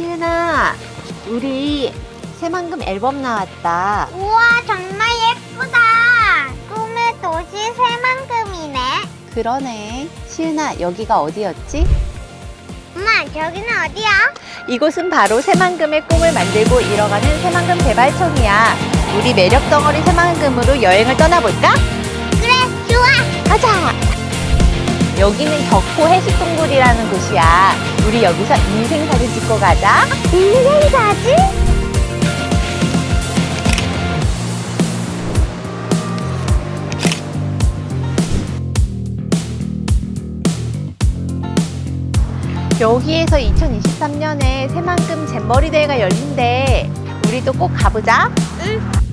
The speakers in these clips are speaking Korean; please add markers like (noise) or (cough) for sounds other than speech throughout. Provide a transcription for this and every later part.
시은아, 우리 새만금 앨범 나왔다. 우와 정말 예쁘다. 꿈의 도시 새만금이네. 그러네. 시은아, 여기가 어디였지? 엄마 저기는 어디야? 이곳은 바로 새만금의 꿈을 만들고 이뤄가는 새만금 개발청이야. 우리 매력 덩어리 새만금으로 여행을 떠나볼까? 그래 좋아. 가자! 여기는 격포 해식동굴이라는 곳이야. 우리 여기서 인생사진 찍고 가자. 인생 사진? 여기에서 2023년에 새만금 잼버리 대회가 열린대. 우리도 꼭 가보자. 엄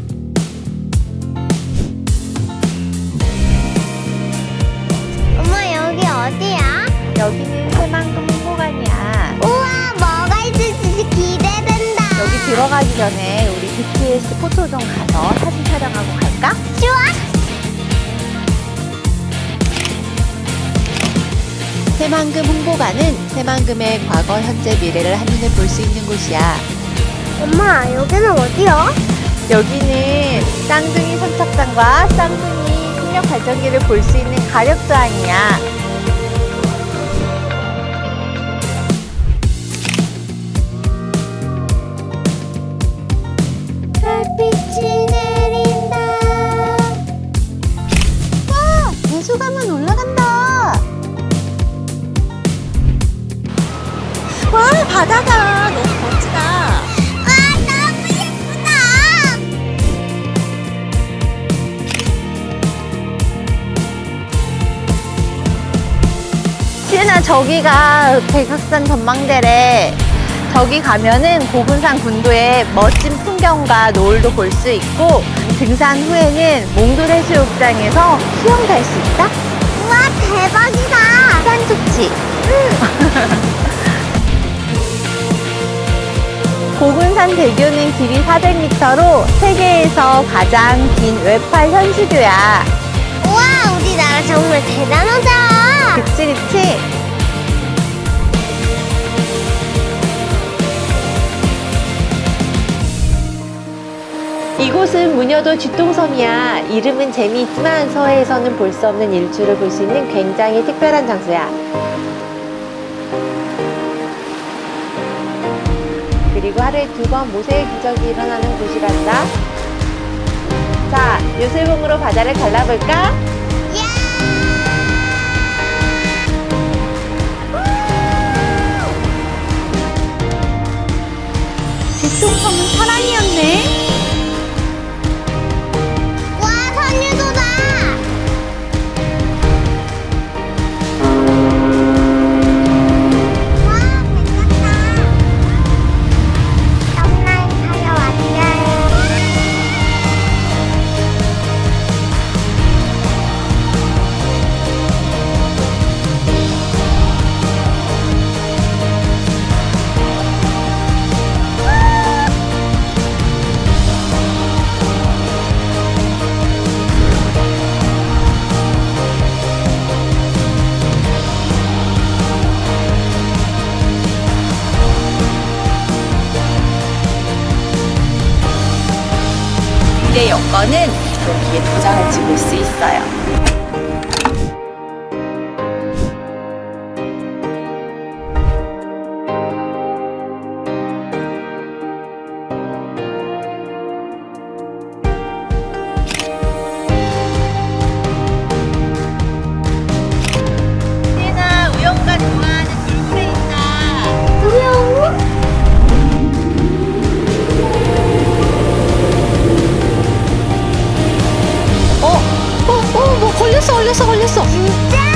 어디야? 여기는 새만금 홍보관이야. 우와 뭐가 있을지 기대된다. 여기 들어가기 전에 우리 BTS 포토존 가서 사진 촬영하고 갈까? 좋아. 새만금 홍보관은 새만금의 과거, 현재, 미래를 한눈에 볼 수 있는 곳이야. 엄마 여기는 어디야? 여기는 쌍둥이 선착장과 쌍둥이 풍력 발전기를 볼 수 있는 가력도안이야. 별빛이 내린다. 와, 배수관은 올라간다. 와, 바다가 너무 멋지다. 와 너무 예쁘다. 시은아, 저기가 백악산 전망대래. 저기 가면은 고군산 군도의 멋진 풍경과 노을도 볼 수 있고 등산 후에는 몽돌 해수욕장에서 수영 갈 수 있다. 우와 대박이다. 산 좋지? (laughs) 고군산 대교는 길이 400m로 세계에서 가장 긴 외팔 현수교야. 우와 우리나라 정말 대단하다. 그치, 그치? 이곳은 무녀도 쥐똥섬이야. 이름은 재미있지만 서해에서는 볼 수 없는 일출을 볼 수 있는 굉장히 특별한 장소야. 그리고 하루에 두 번 모세의 기적이 일어나는 곳이란다. 자, 요술봉으로 바다를 갈라볼까? 쥐똥섬은 사랑이었네. 미래 여권은 여기에 도장을 찍을 수 있어요. Лесо, лесо, лесо. Да!